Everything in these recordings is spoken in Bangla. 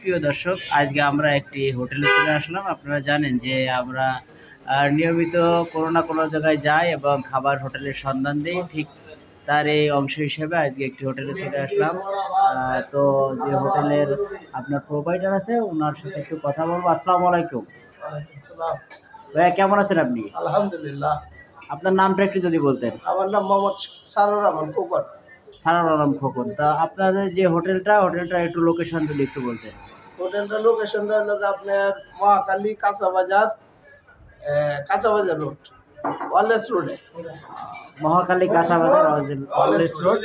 প্রিয় দর্শক আজকে আমরা একটি হোটেলে চলে আসলাম। আপনারা জানেন যে আমরা নিয়মিত কোনো না কোনো জায়গায় যাই এবং খাবার হোটেলের সন্ধান দিই। ঠিক তার এই অংশ হিসেবে আজকে একটি হোটেলে চলে আসলাম। তো যে হোটেলের আপনার প্রোভাইডার আছে ওনার সাথে একটু কথা বলব। আসসালামু আলাইকুম। ভাইয়া কেমন আছেন আপনি? আলহামদুলিল্লাহ। আপনার নামটা একটু যদি বলতেন। আমার নাম মোহাম্মদ সারুর রহমান কোকর সারার আলম খোকন তা আপনাদের যে হোটেলটা হোটেলটা একটু লোকেশন যদি একটু বলতেন। হোটেলটা লোকেশনটা হলো আপনার মহাকালী কাঁচা বাজার কাঁচা বাজার রোড ওয়ারলেস রোডে মহাকালী কাঁচা বাজার অলওয়েজ রোড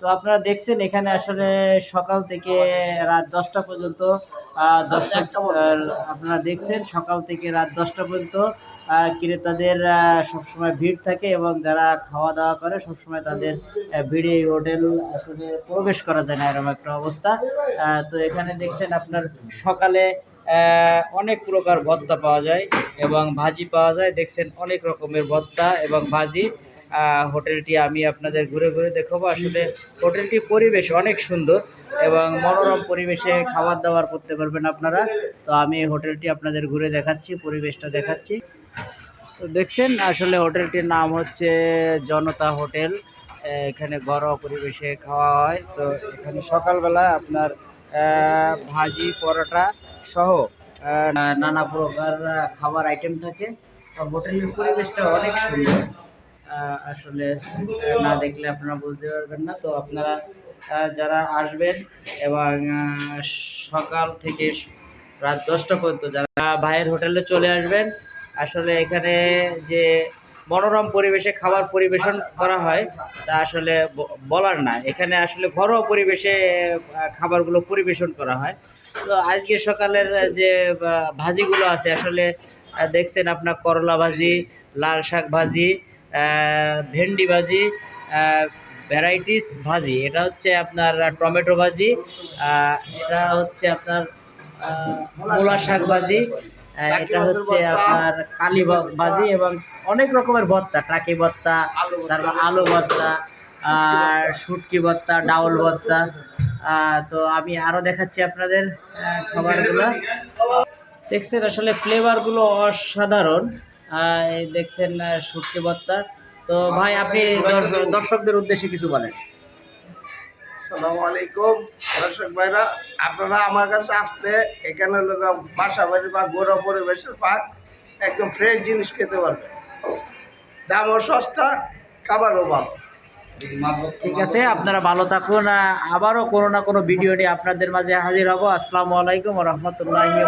তো আপনারা দেখছেন এখানে আসলে সকাল থেকে রাত দশটা পর্যন্ত দর্শক আহ, আপনারা দেখছেন সকাল থেকে রাত দশটা পর্যন্ত ক্রেতাদের সবসময় ভিড় থাকে এবং যারা খাওয়া দাওয়া করে সবসময় তাদের ভিড়ে এই হোটেল আসলে প্রবেশ করা যায় না, এরকম একটা অবস্থা। তো এখানে দেখছেন আপনার সকালে অনেক প্রকার ভর্তা পাওয়া যায় এবং ভাজি পাওয়া যায়। দেখছেন অনেক রকমের ভর্তা এবং ভাজি। হোটেলটি আমি আপনাদের ঘুরে ঘুরে দেখাবো। আসলে হোটেলটি পরিবেশ অনেক সুন্দর এবং মনোরম পরিবেশে খাবার দাবার করতে পারবেন আপনারা। তো আমি হোটেলটি আপনাদের ঘুরে দেখাচ্ছি, পরিবেশটা দেখাচ্ছি। তো দেখছেন, আসলে হোটেলটির নাম হচ্ছে জনতা হোটেল। এখানে ঘরোয়া পরিবেশে খাওয়া হয়। তো এখানে সকালবেলা আপনার ভাজি, পরোটা সহ নানা প্রকার খাবার আইটেম থাকে। হোটেলের পরিবেশটা অনেক সুন্দর। আসলে না দেখলে আপনারা বুঝতে পারবেন না। তো আপনারা যারা আসবেন এবং সকাল থেকে রাত দশটা পর্যন্ত। যারা ভাইয়ের হোটেলে চলে আসবেন, আসলে এখানে যে মনোরম পরিবেশে খাবার পরিবেশন করা হয়, তা আসলে বলার না। এখানে আসলে ঘরোয়া পরিবেশে খাবারগুলো পরিবেশন করা হয়। তো আজকে সকালের যে ভাজিগুলো আছে, আসলে দেখছেন আপনার করলা ভাজি, লাল শাক ভাজি ভেন্ডি ভাজি ভ্যারাইটিস ভাজি। এটা হচ্ছে আপনার টমেটো ভাজি এটা হচ্ছে আপনার মূলা শাক ভাজি এটা হচ্ছে আপনার কালি ভাজি এবং অনেক রকমের ভর্তা টাকি ভর্তা তারপর আলু ভর্তা আর শুটকি ভর্তা ডাউল ভর্তা। তো আমি আরও দেখাচ্ছি আপনাদের খাবারগুলো। দেখছেন আসলে ফ্লেভারগুলো অসাধারণ। আহ, দেখছেন শুটকি ভর্তা। তো ভাই আপনি দর্শকদের উদ্দেশ্যে কিছু বলেন। আসসালামু আলাইকুম, দর্শক ভাইরা, আপনারা আমার কাছে আসলে এখানে গিয়ে বাসা বাড়ি বা গোড়া পরিবেশের পাক, একদম ফ্রেশ জিনিস খেতে পারবেন। দামও সস্তা, খাবারও ভালো। ঠিক আছে, আপনারা ভালো থাকুন আবারও কোনো না কোনো ভিডিও নিয়ে আপনাদের মাঝে হাজির হব। আসসালামু আলাইকুম রহমতুল্লাহি